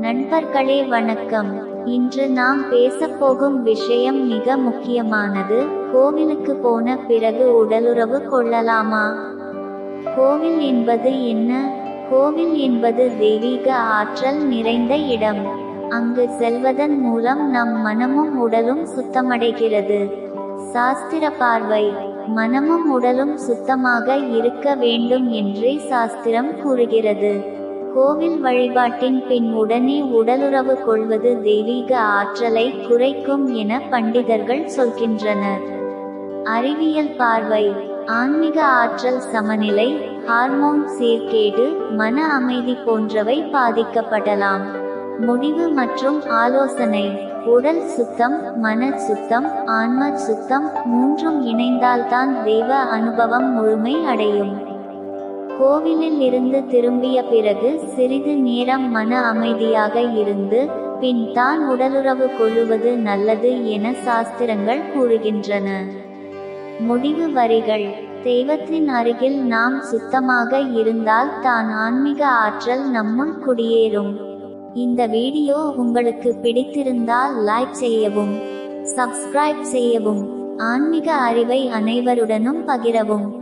நண்பர்களே வணக்கம். இன்று நாம் பேசப்போகும் விஷயம் மிக முக்கியமானது. கோவிலுக்கு போன பிறகு உடலுறவு கொள்ளலாமா? கோவில் என்பது என்ன? கோவில் என்பது தெய்வீக ஆற்றல் நிறைந்த இடம். அங்கு செல்வதன் மூலம் நம் மனமும் உடலும் சுத்தமடைகிறது. சாஸ்திர பார்வை. மனமும் உடலும் சுத்தமாக இருக்க வேண்டும் என்றே சாஸ்திரம் கூறுகிறது. கோவில் வழிபாட்டின் பின் உடனே உடலுறவு கொள்வது தெய்வீக ஆற்றலை குறைக்கும் என பண்டிதர்கள் சொல்கின்றனர். அறிவியல் பார்வை ஆன்மீக ஆற்றல் சமநிலை ஹார்மோன் சீர்கேடு மன அமைதி போன்றவை பாதிக்கப்படலாம். முடிவு மற்றும் ஆலோசனை உடல் சுத்தம் மன சுத்தம் ஆன்ம சுத்தம் மூன்றும் இணைந்தால்தான் தெய்வ அனுபவம் முழுமை அடையும். கோவிலில் இருந்து திரும்பிய பிறகு சிறிது நேரம் மன அமைதியாக இருந்து பின் தான் உடலுறவு கொள்ளுவது நல்லது என சாஸ்திரங்கள் கூறுகின்றன. முடிவு வரிகள். தெய்வத்தின் அருகில் நாம் சுத்தமாக இருந்தால் தான் ஆன்மீக ஆற்றல் நம்முள் குடியேறும். இந்த வீடியோ உங்களுக்கு பிடித்திருந்தால் லைக் செய்யவும் சப்ஸ்கிரைப் செய்யவும் ஆன்மீக அறிவை அனைவருடனும் பகிரவும்.